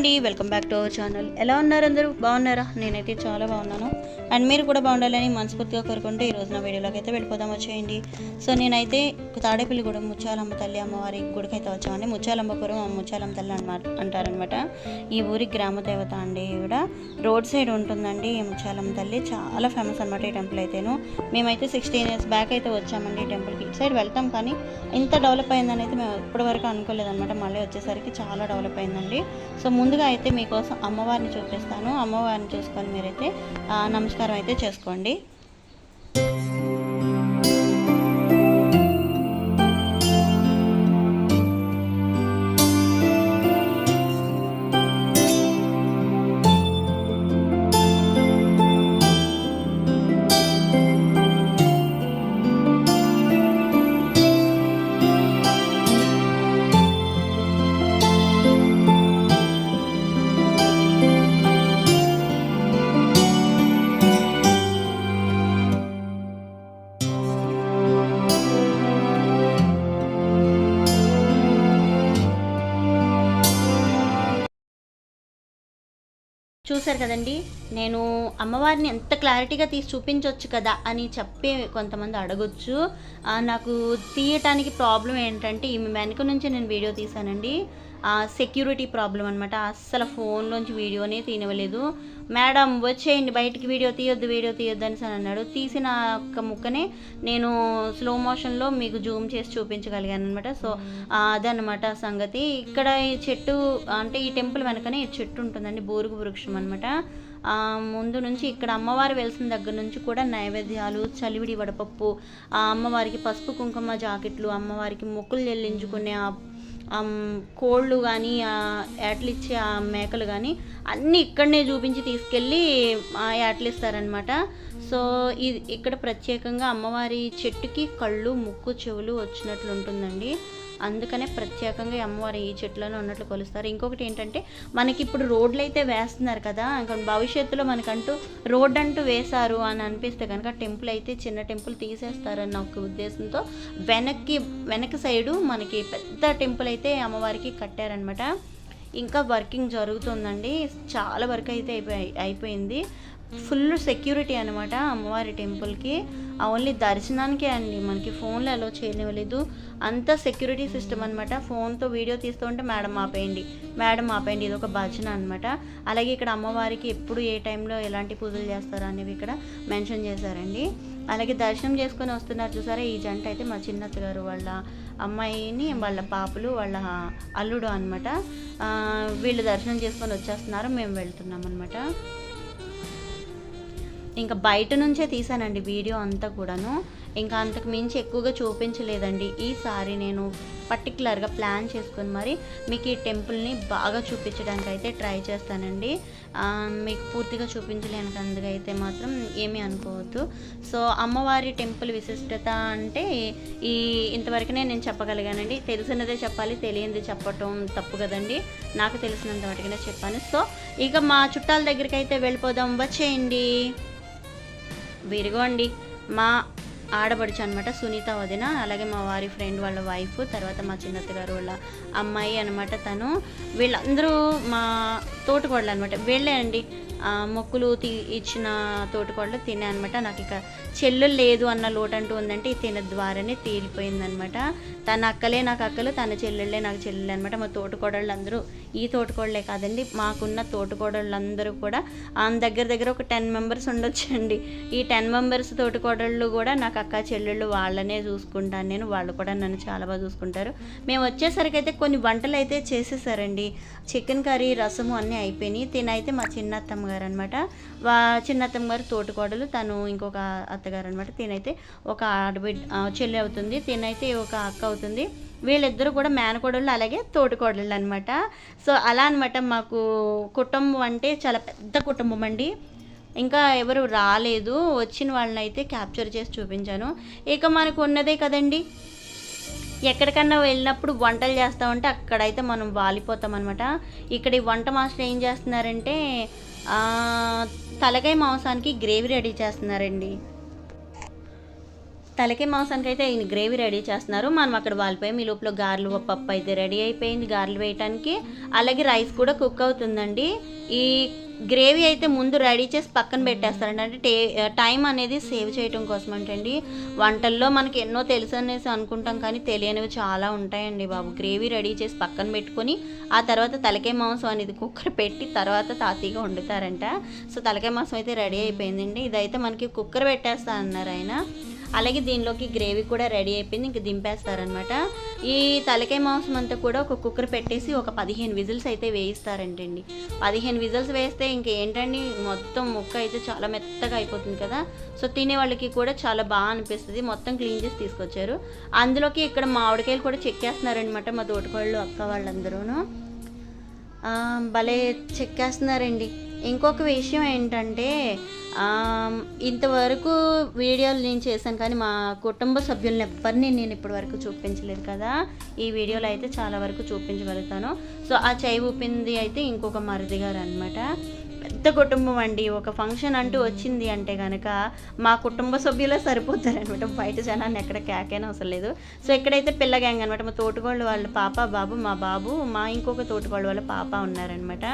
అండి welcome back to our channel. ఎలా ఉన్నారు అందరూ? బాగున్నారా? నేనైతే చాలా బాగున్నాను. అండ్ మీరు కూడా బాగుండాలని మనస్ఫూర్తిగా కోరుకుంటే ఈ రోజున నా వీడియోలోకి అయితే వెళ్ళిపోదాం వచ్చేయండి సో నేనైతే తాడేపల్లిగూడెం ముచ్చాలమ్మ తల్లి అమ్మవారి గుడికి అయితే వచ్చామండి. ముచ్చాలమ్మపురం ముచ్చాలమ్మ తల్లి అనమాట అంటారనమాట ఈ ఊరి గ్రామ దేవత అండి ఈవిడ. రోడ్ సైడ్ ఉంటుందండి ఈ ముచ్చాలమ్మ తల్లి. చాలా ఫేమస్ అనమాట ఈ టెంపుల్ అయితేను. మేమైతే సిక్స్టీన్ ఇయర్స్ బ్యాక్ అయితే వచ్చామండి ఈ టెంపుల్కి. ఇటు సైడ్ వెళ్తాం కానీ ఇంత డెవలప్ అయిందని అయితే మేము ఇప్పటివరకు అనుకోలేదన్నమాట. మళ్ళీ వచ్చేసరికి చాలా డెవలప్ అయిందండి. సో ముందు ముందుగా అయితే మీకోసం అమ్మవారిని చూపిస్తాను. అమ్మవారిని చూసుకొని మీరైతే నమస్కారం అయితే చేసుకోండి. చూశారు కదండి? నేను అమ్మవారిని ఎంత క్లారిటీగా తీసి చూపించవచ్చు కదా అని చెప్పి కొంతమంది అడగొచ్చు. నాకు తీయటానికి ప్రాబ్లం ఏంటంటే ఈమె వెనక నుంచి నేను వీడియో తీశానండి. సెక్యూరిటీ ప్రాబ్లం అనమాట అస్సలు ఫోన్లోంచి వీడియోనే తీయనివ్వలేదు మేడం వచ్చేయండి బయటికి వీడియో తీయొద్దు వీడియో తీయొద్దు అని అన్నాడు. తీసిన ఒక్క ముక్కనే నేను స్లో మోషన్లో మీకు జూమ్ చేసి చూపించగలిగాను అనమాట సో అదనమాట సంగతి. ఇక్కడ ఈ చెట్టు అంటే ఈ టెంపుల్ వెనకనే ఈ చెట్టు ఉంటుందండి బోరుగు వృక్షం అనమాట ముందు నుంచి ఇక్కడ అమ్మవారు వెలిసిన దగ్గర నుంచి కూడా నైవేద్యాలు చలివిడి వడపప్పు ఆ అమ్మవారికి పసుపు కుంకుమ జాకెట్లు అమ్మవారికి మొక్కులు చెల్లించుకునే ఆ కోళ్ళు కానీ యాట్లు ఇచ్చే ఆ మేకలు కానీ అన్నీ ఇక్కడనే చూపించి తీసుకెళ్ళి ఆ యాట్లు ఇస్తారనమాట సో ఇది ఇక్కడ ప్రత్యేకంగా అమ్మవారి చెట్టుకి కళ్ళు ముక్కు చెవులు వచ్చినట్లు ఉంటుందండి అందుకనే ప్రత్యేకంగా అమ్మవారు అమ్మవారి ఈ చెట్లను ఉన్నట్లు కొలుస్తారు. ఇంకొకటి ఏంటంటే మనకి ఇప్పుడు రోడ్లు అయితే వేస్తున్నారు కదా ఇంకా భవిష్యత్తులో మనకంటూ రోడ్ అంటూ వేశారు అని అనిపిస్తే కనుక టెంపుల్ అయితే చిన్న టెంపుల్ తీసేస్తారన్న ఒక ఉద్దేశంతో వెనక్కి వెనక సైడు మనకి పెద్ద టెంపుల్ అయితే అమ్మవారికి కట్టారనమాట ఇంకా వర్కింగ్ జరుగుతుందండి. చాలా వర్క్ అయితే అయిపోయి అయిపోయింది. ఫుల్ సెక్యూరిటీ అనమాట అమ్మవారి టెంపుల్కి. ఓన్లీ దర్శనానికే అండి. మనకి ఫోన్లో అలో చేయనివ్వలేదు. అంత సెక్యూరిటీ సిస్టమ్ అనమాట ఫోన్తో వీడియో తీస్తూ ఉంటే మేడం ఆపేయండి. మేడం ఆపేయండి. ఇది ఒక భజన అనమాట అలాగే ఇక్కడ అమ్మవారికి ఎప్పుడు ఏ టైంలో ఎలాంటి పూజలు చేస్తారు అనేవి ఇక్కడ మెన్షన్ చేశారండి. అలాగే దర్శనం చేసుకొని వస్తున్నారు చూసారా? ఈ జంట అయితే మా చిన్నత్త గారు వాళ్ళ అమ్మాయిని వాళ్ళ పాపలు వాళ్ళ అల్లుడు అనమాట వీళ్ళు దర్శనం చేసుకొని వచ్చేస్తున్నారు. మేము వెళ్తున్నాం అనమాట ఇంకా బయట నుంచే తీసానండి వీడియో అంతా కూడాను. ఇంకా అంతకు మించి ఎక్కువగా చూపించలేదండి. ఈసారి నేను పర్టికులర్గా ప్లాన్ చేసుకొని మరి మీకు ఈ టెంపుల్ని బాగా చూపించడానికి అయితే ట్రై చేస్తానండి. మీకు పూర్తిగా చూపించలేను అందుకైతే మాత్రం ఏమీ అనుకోవద్దు. సో అమ్మవారి టెంపుల్ విశిష్టత అంటే ఈ ఇంతవరకునే నేను చెప్పగలిగానండి. తెలిసినదే చెప్పాలి తెలియంది చెప్పటం తప్పు కదండి. నాకు తెలిసినంత వరకునే చెప్పాను. సో ఇక మా చుట్టాల దగ్గరికి అయితే వెళ్ళిపోదాం. వచ్చేయండి. విరుగోండి మా ఆడపడుచు అనమాట సునీత వదిన అలాగే మా వారి ఫ్రెండ్ వాళ్ళ వైఫ్ తర్వాత మా చిన్నత్త గారు వాళ్ళ అమ్మాయి అనమాట తను. వీళ్ళందరూ మా తోటకోడలు అనమాట వీళ్ళే అండి మొక్కులు తీ ఇచ్చిన తోటకోడలు తినే అనమాట నాకు ఇక చెల్లు లేదు అన్న లోటు అంటూ ఉందంటే ఈ తిన ద్వారానే తేలిపోయిందనమాట తన అక్కలే నాకు అక్కలు తన చెల్లెళ్ళే నాకు చెల్లెళ్ళే అనమాట మా తోటకోడళ్ళు అందరూ ఈ తోటకోడలే కాదండి మాకున్న తోటకోడళ్ళందరూ కూడా ఆమె దగ్గర దగ్గర ఒక టెన్ మెంబర్స్ ఉండొచ్చండి. ఈ టెన్ మెంబర్స్ తోటకోడళ్ళు కూడా నాకు అక్క చెల్లెళ్ళు వాళ్ళనే చూసుకుంటాను నేను వాళ్ళు కూడా నన్ను చాలా బాగా చూసుకుంటారు. మేము వచ్చేసరికి అయితే కొన్ని వంటలు అయితే చేసేసారండి. చికెన్ కర్రీ రసము అన్నీ అయిపోయినాయి. తినైతే మా చిన్నత్తమ్మ గారు అనమాట వా చిన్నత్తమ్మ గారు తోటకోడలు తను ఇంకొక అత్తగారు అనమాట తినైతే ఒక ఆడబిడ్డ చెల్లి అవుతుంది. తినైతే ఒక అక్క అవుతుంది. వీళ్ళిద్దరూ కూడా మేనకోడళ్ళు అలాగే తోటికోడళ్ళు అనమాట సో అలా అనమాట మాకు కుటుంబం అంటే చాలా పెద్ద కుటుంబం అండి. ఇంకా ఎవరు రాలేదు. వచ్చిన వాళ్ళని అయితే క్యాప్చర్ చేసి చూపించాను. ఇక మనకు ఉన్నదే కదండి. ఎక్కడికన్నా వెళ్ళినప్పుడు వంటలు చేస్తామంటే అక్కడైతే మనం వాలిపోతాం అనమాట ఇక్కడ ఈ వంట మాస్టర్ ఏం చేస్తున్నారంటే తలకాయ మాంసానికి గ్రేవీ రెడీ చేస్తున్నారండి. తలకే మాంసానికి అయితే ఈయన గ్రేవీ రెడీ చేస్తున్నారు. మనం అక్కడ వాలిపోయాం. మీ లోపల గారెలు పప్పు అయితే రెడీ అయిపోయింది. గారెలు వేయటానికి అలాగే రైస్ కూడా కుక్ అవుతుందండి. ఈ గ్రేవీ అయితే ముందు రెడీ చేసి పక్కన పెట్టేస్తారండి. అంటే టే టైం అనేది సేవ్ చేయటం కోసం అంటండి. వంటల్లో మనకి ఎన్నో తెలుసు అనేసి అనుకుంటాం కానీ తెలియనివి చాలా ఉంటాయండి బాబు. గ్రేవీ రెడీ చేసి పక్కన పెట్టుకొని ఆ తర్వాత తలకాయ మాంసం అనేది కుక్కర్ పెట్టి తర్వాత తాతీగా వండుతారంట. సో తలకాయ మాంసం అయితే రెడీ అయిపోయిందండి. ఇదైతే మనకి కుక్కర్ పెట్టేస్తా అన్నారు ఆయన. అలాగే దీనిలోకి గ్రేవీ కూడా రెడీ అయిపోయింది ఇంక దింపేస్తారనమాట ఈ తలకాయ మాంసం అంతా కూడా ఒక కుక్కర్ పెట్టేసి ఒక పదిహేను విజిల్స్ అయితే వేయిస్తారంటండి. పదిహేను విజిల్స్ వేస్తే ఇంకేంటండి మొత్తం ముక్క అయితే చాలా మెత్తగా అయిపోతుంది కదా. సో తినే వాళ్ళకి కూడా చాలా బాగా అనిపిస్తుంది. మొత్తం క్లీన్ చేసి తీసుకొచ్చారు. అందులోకి ఇక్కడ మామిడికాయలు కూడా చెక్కేస్తున్నారనమాట మా తోటకోళ్ళు అక్క వాళ్ళందరూను. భలే చెక్కేస్తున్నారండి ఇంకొక విషయం ఏంటంటే ఇంతవరకు వీడియోలు నేను చేశాను కానీ మా కుటుంబ సభ్యులను ఎవ్వరిని నేను ఇప్పటి వరకు చూపించలేదు కదా. ఈ వీడియోలో అయితే చాలా వరకు చూపించగలుగుతాను. సో ఆ చేయి ఊపింది అయితే ఇంకొక మరిది గారు అనమాట పెద్ద కుటుంబం అండి. ఒక ఫంక్షన్ అంటూ వచ్చింది అంటే కనుక మా కుటుంబ సభ్యులే సరిపోతారనమాట బయట జనాన్ని ఎక్కడ కేకైనా అవసరం లేదు. సో ఇక్కడైతే పిల్ల గ్యాంగ్ అనమాట మా తోటకోళ్ళు వాళ్ళ పాప బాబు మా బాబు మా ఇంకొక తోటకోళ్ళు వాళ్ళ పాప ఉన్నారనమాట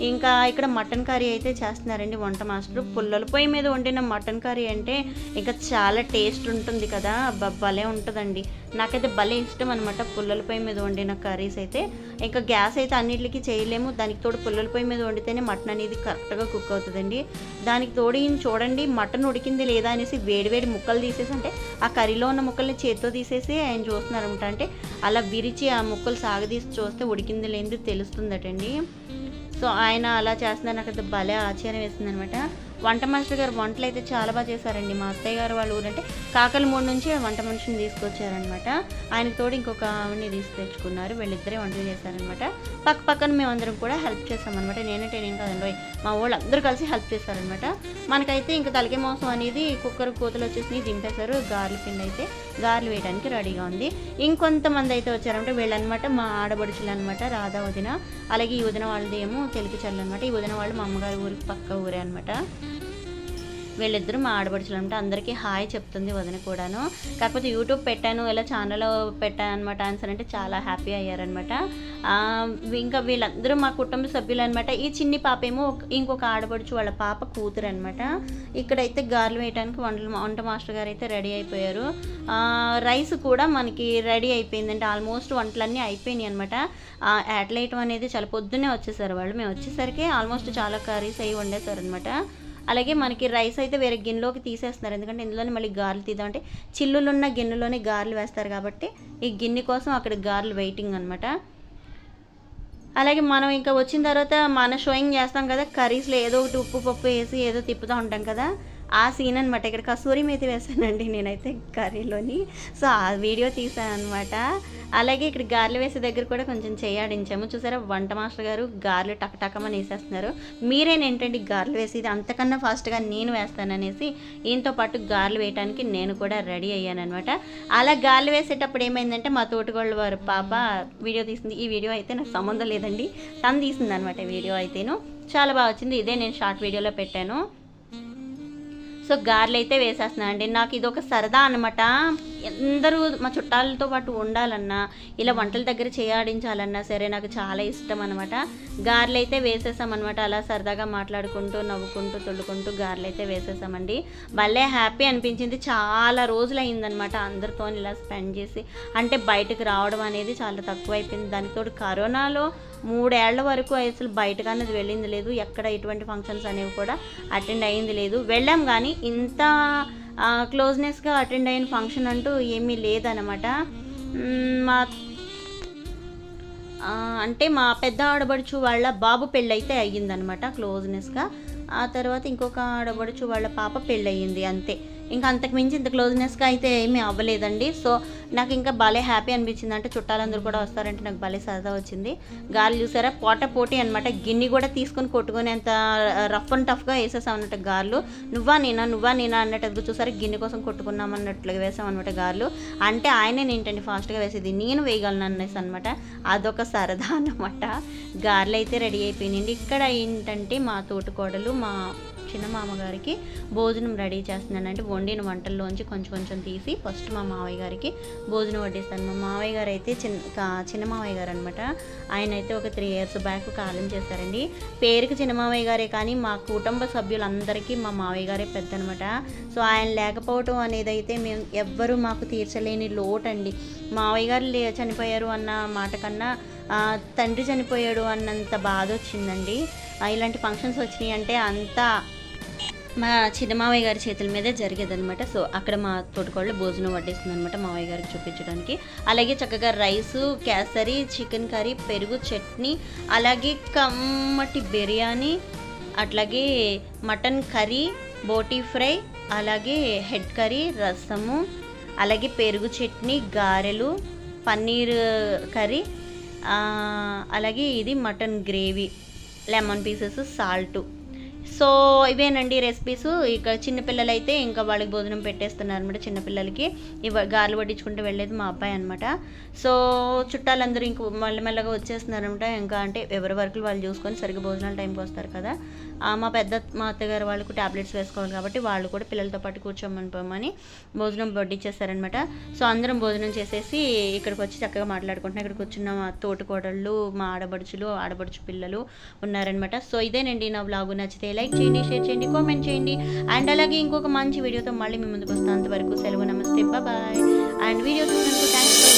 ఇంకా ఇక్కడ మటన్ కర్రీ అయితే చేస్తున్నారండి వంట మాస్టర్. పుల్లల పొయ్యి మీద వండిన మటన్ కర్రీ అంటే ఇంకా చాలా టేస్ట్ ఉంటుంది కదా. అబ్బా, భలే ఉంటుందండి. నాకైతే భలే ఇష్టం అనమాట పుల్లల పొయ్యి మీద వండిన కర్రీస్ అయితే. ఇంకా గ్యాస్ అయితే అన్నిటికీ చేయలేము. దానికి తోడు పుల్లల పొయ్యి మీద వండితేనే మటన్ అనేది కరెక్ట్గా కుక్ అవుతుందండి. దానికి తోడు ఈయన చూడండి మటన్ ఉడికింది లేదా అనేసి వేడివేడి ముక్కలు తీసేసి అంటే ఆ కర్రీలో ఉన్న ముక్కల్ని చేత్తో తీసేసి ఆయన చూస్తున్నారనమాట అంటే అలా విరిచి ఆ ముక్కలు సాగదీసి చూస్తే ఉడికింది లేనిది తెలుస్తుందటండి. సో ఆయన అలా చేస్తున్నారు నాకు అయితే భలే ఆశ్చర్యం వేస్తుంది అనమాట వంట మాస్టర్ గారు వంటలు అయితే చాలా బాగా చేశారండి. మా అత్తయ్య గారు వాళ్ళ ఊరంటే కాకలమూడి నుంచి వంట మనిషిని తీసుకొచ్చారనమాట ఆయన తోడు ఇంకొక ఆవిడని తీసుకొచ్చుకున్నారు వీళ్ళిద్దరే వంటలు చేశారనమాట పక్క పక్కన మేమందరం కూడా హెల్ప్ చేస్తామన్నమాట నేనంటే నేను కాదండి మా వాళ్ళు అందరూ కలిసి హెల్ప్ చేశారనమాట మనకైతే ఇంకా తలకే మాంసం అనేది కుక్కర్ కూతలు వచ్చేసి దింపేశారు. గార్లు పిండి అయితే గారెలు వేయడానికి రెడీగా ఉంది. ఇంకొంతమంది అయితే వచ్చారంటే వీళ్ళనమాట మా ఆడబడుచులు అనమాట రాధా వదిన అలాగే ఈ వదిన వాళ్ళది ఏమో తెలుగు చల్లు అనమాట ఈ వదిన వాళ్ళు మా అమ్మగారి ఊరికి పక్క ఊరే అనమాట వీళ్ళిద్దరూ మా ఆడపడుచులు అంటే అందరికీ హాయ్ చెప్తుంది వదిన కూడాను. కాకపోతే యూట్యూబ్ పెట్టాను ఇలా ఛానల్లో పెట్టాను అనమాట ఆన్సర్ అంటే చాలా హ్యాపీ అయ్యారనమాట ఇంకా వీళ్ళందరూ మా కుటుంబ సభ్యులు అనమాట ఈ చిన్ని పాప ఏమో ఇంకొక ఆడపడుచు వాళ్ళ పాప కూతురు అనమాట ఇక్కడైతే గారెలు వేయడానికి వంటలు వంట మాస్టర్ గారు అయితే రెడీ అయిపోయారు. రైస్ కూడా మనకి రెడీ అయిపోయిందంటే ఆల్మోస్ట్ వంటలన్నీ అయిపోయినాయి అనమాట యాట్లైటం అనేది చాలా పొద్దున్నే వచ్చేసారు వాళ్ళు. మేము వచ్చేసరికి ఆల్మోస్ట్ చాలా కర్రీస్ అయ్యి వండేసారు అనమాట అలాగే మనకి రైస్ అయితే వేరే గిన్నెలోకి తీసేస్తున్నారు. ఎందుకంటే ఇందులోనే మళ్ళీ గారెలు తీద్దామంటే చిల్లులున్న గిన్నెలోనే గారెలు వేస్తారు కాబట్టి ఈ గిన్నె కోసం అక్కడ గారెలు వెయిటింగ్ అనమాట అలాగే మనం ఇంకా వచ్చిన తర్వాత మన షోయింగ్ చేస్తాం కదా కర్రీస్లో ఏదో ఒకటి ఉప్పు పప్పు వేసి ఏదో తిప్పుతూ ఉంటాం కదా. ఆ సీన్ అనమాట ఇక్కడ కసూరి మేతి వేసానండి నేనైతే కర్రీలోని సో ఆ వీడియో తీసాను అనమాట అలాగే ఇక్కడ గార్లు వేసే దగ్గర కూడా కొంచెం చేయాడించాము చూసారా వంట మాస్టర్ గారు గార్లు టకటకమని వేసేస్తున్నారు. మీరేనేంటండి గారెలు వేసేది అంతకన్నా ఫాస్ట్గా నేను వేస్తాననేసి ఈయనతో పాటు గార్లు వేయడానికి నేను కూడా రెడీ అయ్యాను అనమాట అలా గార్లు వేసేటప్పుడు ఏమైందంటే మా తోటగోళ్ళ వారు పాప వీడియో తీసింది ఈ వీడియో అయితే నాకు సంబంధం లేదండి. తను తీసింది అనమాట వీడియో అయితేను. చాలా బాగా వచ్చింది. ఇదే నేను షార్ట్ వీడియోలో పెట్టాను. సో గార్లు అయితే వేసేస్తున్నాను అండి నాకు ఇది ఒక సరదా అనమాట అందరూ మా చుట్టాలతో పాటు ఉండాలన్నా ఇలా వంటల దగ్గర చేయాడించాలన్నా సరే నాకు చాలా ఇష్టం అనమాట గారెలు అయితే వేసేసామన్నమాట. అలా సరదాగా మాట్లాడుకుంటూ నవ్వుకుంటూ తొడుకుంటూ గారెలు అయితే వేసేసామండి. భలే హ్యాపీ అనిపించింది. చాలా రోజులు అయిందనమాట అందరితో ఇలా స్పెండ్ చేసి. అంటే బయటకు రావడం అనేది చాలా తక్కువ అయిపోయింది కరోనాలో మూడేళ్ళ వరకు అసలు బయటకు అనేది వెళ్ళింది లేదు. ఎక్కడ ఎటువంటి ఫంక్షన్స్ అనేవి కూడా అటెండ్ అయ్యింది లేదు. వెళ్ళాం కానీ ఇంత క్లోజ్నెస్గా అటెండ్ అయిన ఫంక్షన్ అంటూ ఏమీ లేదనమాట. మా అంటే మా పెద్ద ఆడబడుచు వాళ్ళ బాబు పెళ్ళైతే అయ్యిందనమాట క్లోజ్నెస్గా ఆ తర్వాత ఇంకొక ఆడబడుచు వాళ్ళ పాప పెళ్ళయింది అంతే. ఇంకా అంతకు మించి ఇంత క్లోజ్నెస్గా అయితే ఏమీ అవ్వలేదండి. సో నాకు ఇంకా భలే హ్యాపీ అనిపించింది. అంటే చుట్టాలందరూ కూడా వస్తారంటే నాకు భలే సరదా వచ్చింది. గాలి చూసారా? పోట పోటీ అనమాట గిన్నె కూడా తీసుకొని కొట్టుకునే అంత రఫ్ అండ్ టఫ్గా వేసేసాం అన్నట్టు గార్లు. నువ్వా నేనా? నువ్వా నేనా? అన్నట్టు చూసారా? గిన్నె కోసం కొట్టుకున్నాం అన్నట్లుగా వేసాం అనమాట గార్లు. అంటే ఆయనే ఏంటండి ఫాస్ట్గా వేసేది. నేను వేయగలను అనేసి అనమాట అదొక సరదా అన్నమాట. గార్లు అయితే రెడీ అయిపోయినాయండి. ఇక్కడ ఏంటంటే మా తోటికోడలు మా చిన్న మామగారికి భోజనం రెడీ చేస్తున్నాను. అంటే వండిన వంటల్లోంచి కొంచెం కొంచెం తీసి ఫస్ట్ మా మావయ్య గారికి భోజనం వడ్డిస్తాను. మా మావయ్య గారు అయితే చిన్న కా- చిన్న మావయ్య గారు అనమాట ఆయన అయితే ఒక త్రీ ఇయర్స్ బ్యాక్ కాలం చేశారండి. పేరుకి చిన్న మావయ్య గారే కానీ మా కుటుంబ సభ్యులందరికీ మా మావయ్య గారే పెద్ద అనమాట సో ఆయన లేకపోవటం అనేది అయితే మేము ఎవ్వరూ మాకు తీర్చలేని లోటు అండి మావయ్య గారు లే చనిపోయారు అన్న మాట కన్నా తండ్రి చనిపోయాడు అన్నంత బాధ వచ్చిందండి ఇలాంటి ఫంక్షన్స్ వచ్చినాయి అంటే అంతా మా చిన్న మావయ్య గారి చేతుల మీదే జరిగేదనమాట సో అక్కడ మా తోటకోళ్ళు భోజనం వడ్డిస్తుంది అనమాట మావయ్య గారికి చూపించడానికి. అలాగే చక్కగా రైసు కేసరి చికెన్ కర్రీ పెరుగు చట్నీ అలాగే కమ్మటి బిర్యానీ అట్లాగే మటన్ కర్రీ బోటీ ఫ్రై అలాగే హెడ్ కర్రీ రసము అలాగే పెరుగు చట్నీ గారెలు పన్నీర్ కర్రీ అలాగే ఇది mutton gravy lemon pieces salt. So ఇవేనండి రెసిపీస్. ఇక చిన్నపిల్లలు అయితే ఇంకా వాళ్ళకి భోజనం పెట్టేస్తున్నారు అనమాట చిన్నపిల్లలకి ఇవ గారెలు పట్టించుకుంటూ వెళ్ళేది మా అబ్బాయి అనమాట సో చుట్టాలందరూ ఇంక మెల్లమెల్లగా వచ్చేస్తున్నారు అనమాట ఇంకా అంటే ఎవరి వరకు వాళ్ళు చూసుకొని సరిగ్గా భోజనాల టైంకి వస్తారు కదా. మా పెద్ద మా అత్తగారు వాళ్ళకు టాబ్లెట్స్ వేసుకోవాలి కాబట్టి వాళ్ళు కూడా పిల్లలతో పాటు కూర్చోమని పోమని భోజనం వడ్డించేస్తారనమాట సో అందరం భోజనం చేసేసి ఇక్కడికి వచ్చి చక్కగా మాట్లాడుకుంటున్నాం. ఇక్కడ కూర్చున్న మా తోటికోడళ్ళు మా ఆడబడుచులు ఆడబడుచు పిల్లలు ఉన్నారనమాట సో ఇదేనండి నా బ్లాగ్ నచ్చితే లైక్ చేయండి షేర్ చేయండి కామెంట్ చేయండి. అండ్ అలాగే ఇంకొక మంచి వీడియోతో మళ్ళీ మీ ముందుకు వస్తాను. అంతవరకు సెలవు నమస్తే బాయ్ అండ్ వీడియో చూసినందుకు థ్యాంక్స్